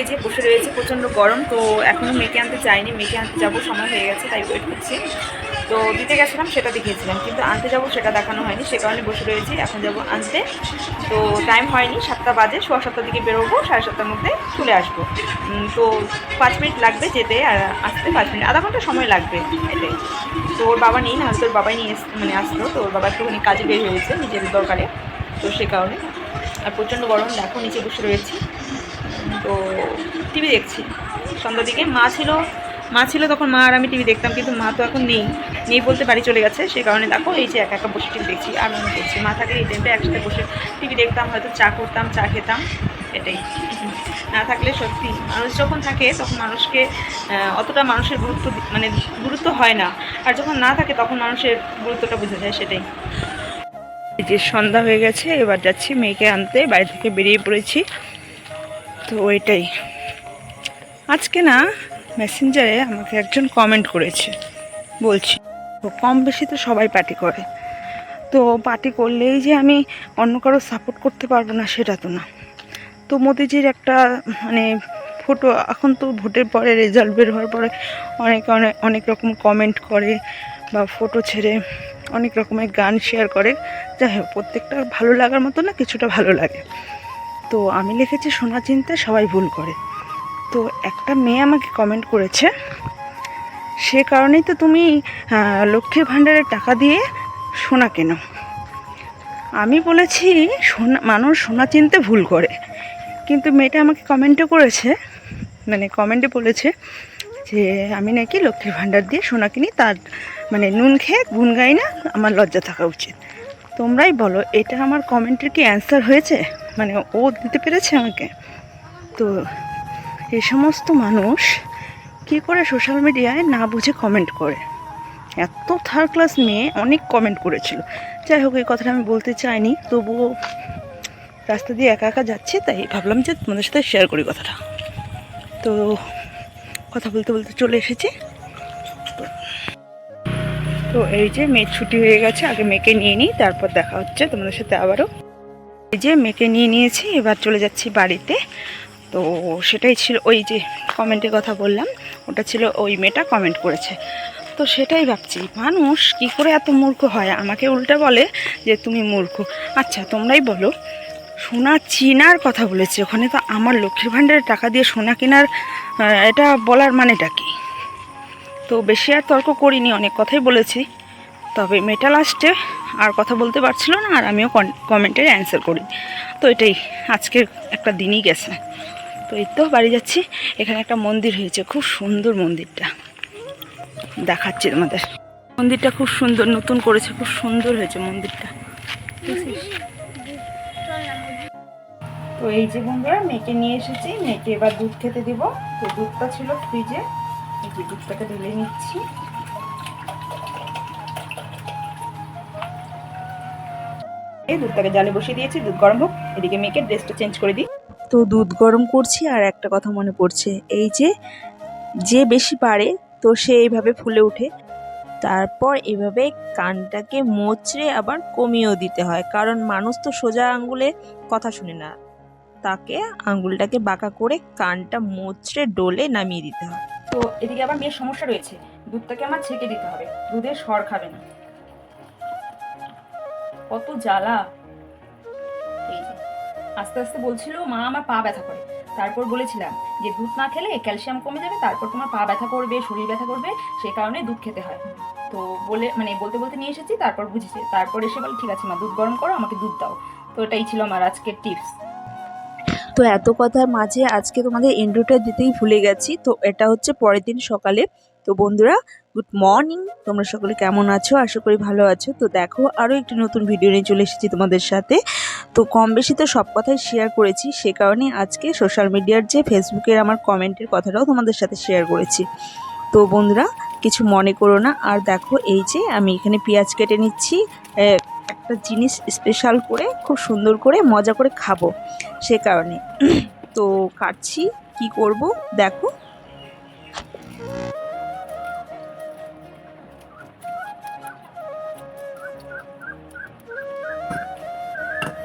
এই যে বসে রয়েছে, প্রচণ্ড গরম, তো এখনও মেয়েকে আনতে চাইনি মেয়েকে আনতে যাব, সময় হয়ে গেছে, তাই ওয়েট করছি। তো দিতে গেছিলাম, সেটা দেখিয়েছিলাম, কিন্তু আনতে যাব, সেটা দেখানো হয়নি, সে কারণে বসে রয়েছি, এখন যাব আনতে। তো টাইম হয়নি, সাতটা বাজে, সোয়া সাতটার দিকে বেরোবো, সাড়ে সাতটার মধ্যে চলে আসব। তো পাঁচ মিনিট লাগবে যেতে, আর আসতে পাঁচ মিনিট, আধা ঘণ্টা সময় লাগবে এটাই তো ওর বাবা নেই না তোর বাবাই নিয়ে মানে আসলো তো ওর বাবা একটুখানি কাজে বের হয়েছে নিজের দরকারে, তো সে কারণে। আর প্রচণ্ড গরম, দেখো নিচে বসে রয়েছি। তো টিভি দেখছি। সন্ধ্যার দিকে মা ছিল মা ছিল তখন মা আর আমি টিভি দেখতাম, কিন্তু মা তো এখন নেই। নেই বলতে বাড়ি চলে গেছে, সে কারণে দেখো এই যে একা একা বসে টিভি দেখছি, আর মনে করছি মা থাকলে এই টাইমটা একসাথে বসে টিভি দেখতাম, হয়তো চা করতাম, চা খেতাম, এটাই। না থাকলে সত্যি, মানুষ যখন থাকে তখন মানুষকে অতটা মানুষের গুরুত্ব মানে গুরুত্ব হয় না। আর যখন না থাকে তখন মানুষের গুরুত্বটা বোঝা যায়, সেটাই। যে সন্ধ্যা হয়ে গেছে, এবার যাচ্ছি মেয়েকে আনতে, বাড়ি থেকে বেরিয়ে পড়েছি। তো ওইটাই। আজকে না মেসেঞ্জারে আমাকে একজন কমেন্ট করেছে। বলছি, তো কম বেশি তো সবাই পার্টি করে। তো পার্টি করলেই যে আমি অন্য কারও সাপোর্ট করতে পারব না, সেটা তো না। তো মোদিজির একটা মানে ফটো এখন তো ভোটের পরে রেজাল্ট বের হওয়ার পরে অনেক অনেক অনেক রকম কমেন্ট করে বা ফটো ছেড়ে অনেক রকমের গান শেয়ার করে। যাই হোক, প্রত্যেকটা ভালো লাগার মতো না, কিছুটা ভালো লাগে। তো আমি লিখেছি সোনা চিনতে সবাই ভুল করে। তো একটা মেয়ে আমাকে কমেন্ট করেছে, সে কারণেই তো তুমি লক্ষ্মীর ভাণ্ডারের টাকা দিয়ে সোনা কেনো। আমি বলেছি, সোনা, মানুষ সোনা চিনতে ভুল করে। কিন্তু মেয়েটা আমাকে কমেন্টও করেছে মানে কমেন্টে বলেছে যে, আমি নাকি লক্ষ্মীর ভাণ্ডার দিয়ে সোনা কিনি, তার মানে নুন খেয়ে গুন গাই না, আমার লজ্জা থাকা উচিত। তোমরাই বলো, এটা আমার কমেন্টের কি অ্যান্সার হয়েছে? মানে ও দিতে পেরেছে আমাকে? তো এই সমস্ত মানুষ কি করে সোশ্যাল মিডিয়ায় না বুঝে কমেন্ট করে? এত থার্ড ক্লাস মেয়ে অনেক কমেন্ট করেছিল। যাই হোক, এই কথাটা আমি বলতে চাইনি, তবুও রাস্তা দিয়ে একা একা যাচ্ছি, তাই ভাবলাম যে তোমাদের সাথে শেয়ার করি কথাটা। তো কথা বলতে বলতে চলে এসেছি। তো এই যে মেয়ের ছুটি হয়ে গেছে, আগে মেয়েকে নিয়ে নিই, তারপর দেখা হচ্ছে তোমাদের সাথে আবারও। এই যে মেয়েকে নিয়ে নিয়েছি, এবার চলে যাচ্ছি বাড়িতে। তো সেটাই ছিল ওই যে কমেন্টের কথা বললাম, ওটা ছিল ওই মেয়েটা কমেন্ট করেছে। তো সেটাই ভাবছি, মানুষ কি করে এত মূর্খ হয়? আমাকে উল্টা বলে যে তুমি মূর্খ। আচ্ছা তোমরাই বলো, সোনা চিনার কথা বলেছে, ওখানে তো আমার লক্ষ্মীর ভাণ্ডারের টাকা দিয়ে সোনা কেনার এটা বলার মানেটা কি? তো বেশি আর তর্ক করিনি, অনেক কথাই বলেছি। তবে মেয়েটা লাস্টে আর কথা বলতে পারছিল না আর আমিও কমেন্টের অ্যান্সার করি তো এটাই, আজকের একটা দিনই গেছে। তো এই তো বাড়ি যাচ্ছি, এখানে একটা মন্দির হয়েছে, খুব সুন্দর মন্দিরটা। দেখাচ্ছি তোমাদের। মন্দিরটা খুব সুন্দর, নতুন করেছে, খুব সুন্দর হয়েছে মন্দিরটা? তো এই যে বন্ধুরা, মেয়েকে নিয়ে এসেছি, মেয়েকে এবার দুধ খেতে দিব। তো দুধটা ছিল ফ্রিজে দুধটাকে ঢেলে নিচ্ছি। এই দুধটাকে জালে বসিয়ে দিয়েছি, দুধ গরম হোক। এদিকে মেয়েকে ড্রেসটা চেঞ্জ করে দিই। তো দুধ গরম করছি আর একটা কথা মনে পড়ছে। এই যে যে বেশি পারে, তো সে এইভাবে ফুলে ওঠে। তারপর এভাবে কানটাকে মোচড়ে আবার কমিয়েও দিতে হয়। কারণ মানুষ তো সোজা আঙ্গুলে কথা শুনে না। তাকে আঙ্গুলটাকে বাঁকা করে কানটা মোচড়ে ডোলে নামিয়ে দিতে হয়। তো এদিকে আবার মেয়ের সমস্যা রয়েছে। দুধটাকে আমার ছেঁকে দিতে হবে। দুধের সর খাবে না। কত জ্বালা। আস্তে আস্তে বলছিল, মা, আমার পা ব্যথা করে। তারপর বলেছিলাম যে, দুধ না খেলে ক্যালসিয়াম কমে যাবে, তারপর তোমার পা ব্যথা করবে, শরীর ব্যথা করবে, সে কারণে দুধ খেতে হয়। তো বলে মানে বলতে বলতে নিয়ে এসেছি, তারপর বুঝেছি। তারপর এসে বলে, ঠিক আছে মা, দুধ গরম করো, আমাকে দুধ দাও। তো এটাই ছিল আমার আজকের টিপস তো এত কথার মাঝে আজকে তোমাদের ইন্ট্রোটা দিতেই ভুলে গেছি। তো এটা হচ্ছে পরের দিন সকালে। তো বন্ধুরা, গুড মর্নিং। তোমরা সকলে কেমন আছো? আশা করি ভালো আছো। তো দেখো আরও একটি নতুন ভিডিও নিয়ে চলে এসেছি তোমাদের সাথে। তো কম বেশি তো সব কথাই শেয়ার করেছি। সে কারণে আজকে সোশ্যাল মিডিয়ার যে ফেসবুকের আমার কমেন্টের কথাটাও তোমাদের সাথে শেয়ার করেছি। তো বন্ধুরা, কিছু মনে করো না। আর দেখো, এই যে আমি এখানে পেঁয়াজ কেটে নিচ্ছি। একটা জিনিস স্পেশাল করে, খুব সুন্দর করে, মজা করে খাব। সে কারণে। তো কাটছি, কি করব? দেখো।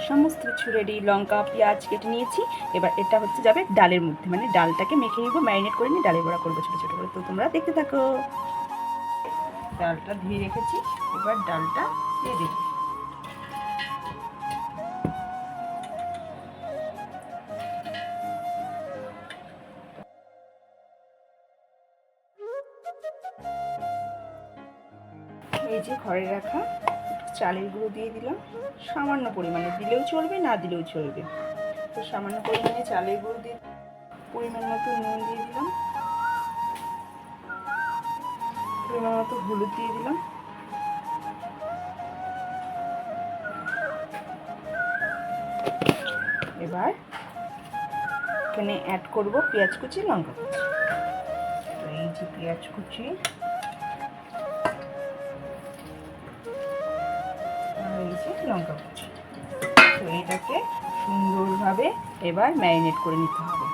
সমস্ত কিছু রেডি লঙ্কা, পেঁয়াজ কেটে নিয়েছি। এবার এটা হচ্ছে যাবে ডালের মধ্যে। মানে ডালটাকে মেখে নিবো ম্যারিনেট করে নিয়ে ডালের বড়া করব ছোটো ছোটো করে। তো তোমরা দেখতে থাকো। ডালটা ধুয়ে রেখেছি। এবার ডালটা দিয়ে দিই এই ঘরে রাখা চালের গুঁড়ো দিয়ে দিলাম। সামান্য পরিমাণে দিলেও চলবে, না দিলেও চলবে। তো সামান্য পরিমাণে চালের গুঁড়ো দিয়ে পরিমাণ মতো নুন দিয়ে দিলাম। পরিমাণ মতো হলুদ দিয়ে দিলাম। এবার এখানে অ্যাড করব পেঁয়াজ কুচি, লঙ্কা কুচি। এই যে পেঁয়াজ কুচি লঙ্কা কুচি। তো এটাকে সুন্দরভাবে এবার ম্যারিনেট করে নিতে হবে।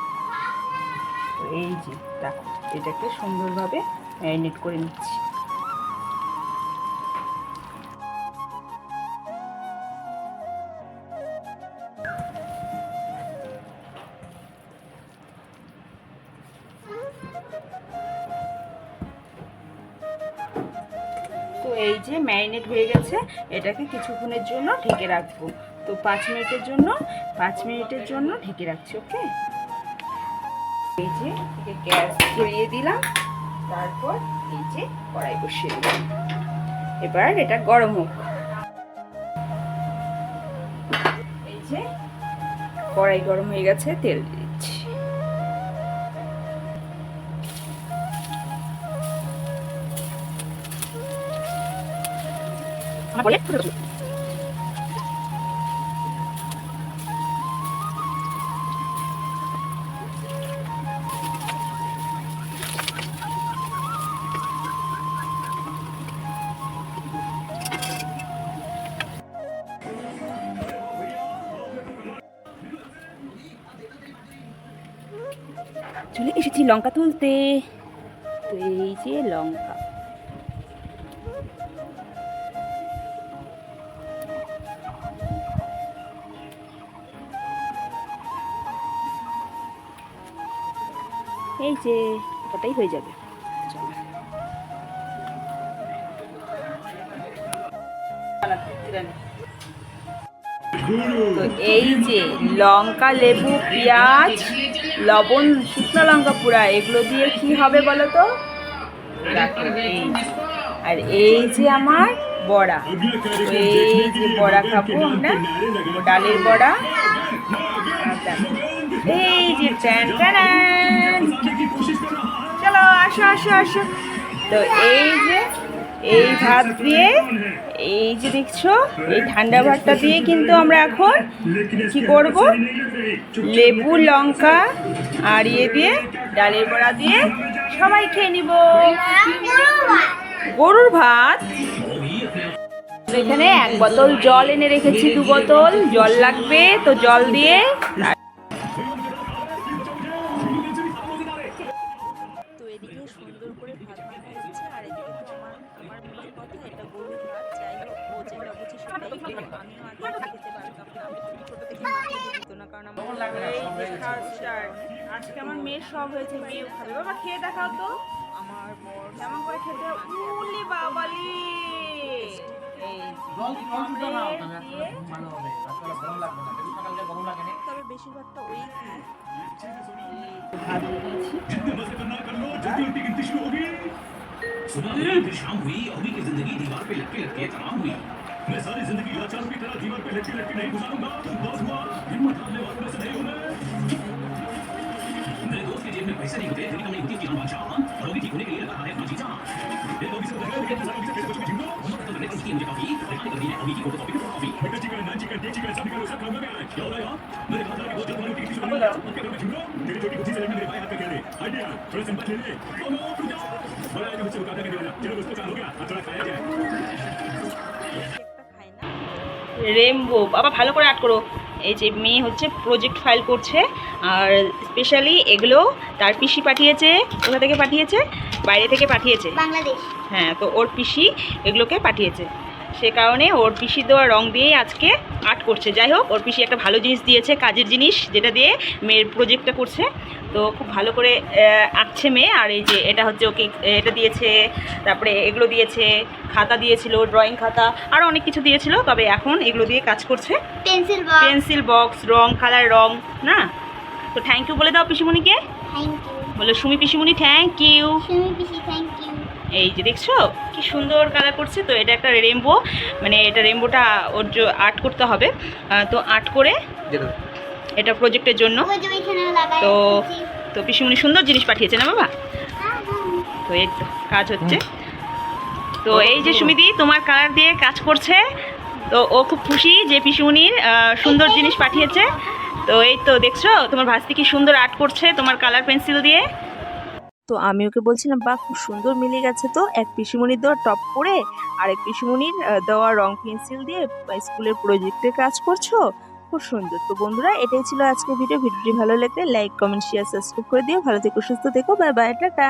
তো এই যে, দেখো, এটাকে সুন্দরভাবে ম্যারিনেট করে নিচ্ছি। এই যে ম্যারিনেট হয়ে গেছে, এটাকে কিছুক্ষণের জন্য ঢেকে রাখব। তো পাঁচ মিনিটের জন্য, পাঁচ মিনিটের জন্য ঢেকে রাখছি, ওকে? এই যে গ্যাস ধরিয়ে দিলাম, তারপর এই যে কড়াই বসিয়ে দিলাম। এবার এটা গরম হোক। এই যে কড়াই গরম হয়ে গেছে, তেল দিয়ে দিচ্ছি আমার বলে চলে এসেছি লঙ্কা তুলতে তো এই যে লঙ্কা যে ওটাই হয়ে যাবে। এই যে লঙ্কা লেবু পেঁয়াজ লবণ শুকনো লঙ্কা পুরা এগুলো দিয়ে কি হবে বলো তো? আর এই যে আমার বড়া। এই যে বড়া খাব আমরা। ডালের বড়া। এই যে চলো, আসো আসো আসো। তো এই যে, এই ভাত দিয়ে, এই যে দেখছ, এই ঠান্ডা ভাতটা দিয়ে কিন্তু আমরা এখন কি করব? লেবু, লঙ্কা আর ইয়ে দিয়ে, ডালের বড়া দিয়ে সবাই খেয়ে নিব। গরুর ভাত। এখানে এক বোতল জল এনে রেখেছি, দু বোতল। জল লাগবে, তো জল দিয়ে কারণ আমার এই যে খাওয়া start। আজকে আমার মেয়ের সব হয়েছে মেয়েও খাবে বাবা খেয়ে দেখাও তো আমার বর কেমন করে খেতে হয়? উলি বাবালি এই দিয়ে তবে বেশিরভাগটা ওই খায় ভাত দিয়ে দিয়েছি सुबह हुई फिर शाम हुई अभी की जिंदगी दीवार पे लटके लटके तमाम हुई मैं सारी जिंदगी लाचार की तरह दीवार पे लटके लटके नहीं गुजारूंगा बहुत हुआ हिम्मत हारने वालों में से नहीं हूं मैं मेरे दोस्त के जेब में पैसे नहीं होते तेरी कमी होती कि हम बादशाह और अभी ठीक होने के लिए लगा है अपना जीजा ये तो अभी से लगा है कि सारा कैसे कुछ झिंगो तो मैंने उसकी मुझे काफी दिखाने कर दी है अभी की फोटो कॉपी कॉपी बेटा chicken naan chicken day chicken सब करो सब खाऊंगा मैं क्या हो रहा है मेरे खाता की बहुत जल्दी टिकट शुरू हो क्या करूं झिंगो तेरी छोटी बुद्धि से मेरे भाई हाथ पे कह दे आइडिया थोड़ा सिंपल ले ले ओ नो রেমবো বাবা ভালো করে আট করো। এই যে মেয়ে হচ্ছে প্রজেক্ট ফাইল করছে আর স্পেশালি এগুলো তার পিসি পাঠিয়েছে কোথা থেকে পাঠিয়েছে? বাইরে থেকে পাঠিয়েছে। বাংলাদেশ। হ্যাঁ তো ওর পিসি এগুলোকে পাঠিয়েছে। সে কারণে ওর পিসি দেওয়া রং দিয়েই আজকে আর্ট করছে। যাই হোক ওর পিসি একটা ভালো জিনিস দিয়েছে কাজের জিনিস যেটা দিয়ে মেয়ের প্রজেক্টটা করছে। তো খুব ভালো করে আঁকছে মেয়ে। আর এই যে এটা হচ্ছে ওকে এটা দিয়েছে তারপরে এগুলো দিয়েছে খাতা দিয়েছিল ড্রয়িং খাতা আর অনেক কিছু দিয়েছিল। তবে এখন এগুলো দিয়ে কাজ করছে। পেন্সিল পেন্সিল বক্স রং কালার রং না? তো থ্যাংক ইউ বলে দাও পিসিমণিকে। বলে সুমি পিসিমণি থ্যাংক ইউ সুমি পিসি থ্যাংক ইউ এই যে দেখছ কি সুন্দর কালার করছে। তো এটা একটা রেমবো মানে এটা রেমবোটা ওর আর্ট করতে হবে। তো আর্ট করে এটা প্রজেক্টের জন্য। তো তো পিসিমণি সুন্দর জিনিস পাঠিয়েছে না বাবা? হ্যাঁ। তো এই তো কাজ হচ্ছে। তো এই যে সুমিদি তোমার কালার দিয়ে কাজ করছে। তো ও খুব খুশি যে পিসিমণির সুন্দর জিনিস পাঠিয়েছে। তো এই তো দেখছ তোমার ভাস্তি কি সুন্দর আর্ট করছে তোমার কালার পেন্সিল দিয়ে। তো আমি ওকে বলছিলাম বা খুব সুন্দর মিলে গেছে তো। এক পিসিমণির দেওয়া টপ পরে আর এক পিসিমণির দেওয়া রং পেন্সিল দিয়ে স্কুলের প্রজেক্টের কাজ করছ? খুব সুন্দর। তো বন্ধুরা, এটাই ছিল আজকের ভিডিও। ভিডিওটি ভালো লাগলে লাইক, কমেন্ট শেয়ার সাবস্ক্রাইব করে দিও। ভালো থেকো, সুস্থ থেকো। Bye bye, tata.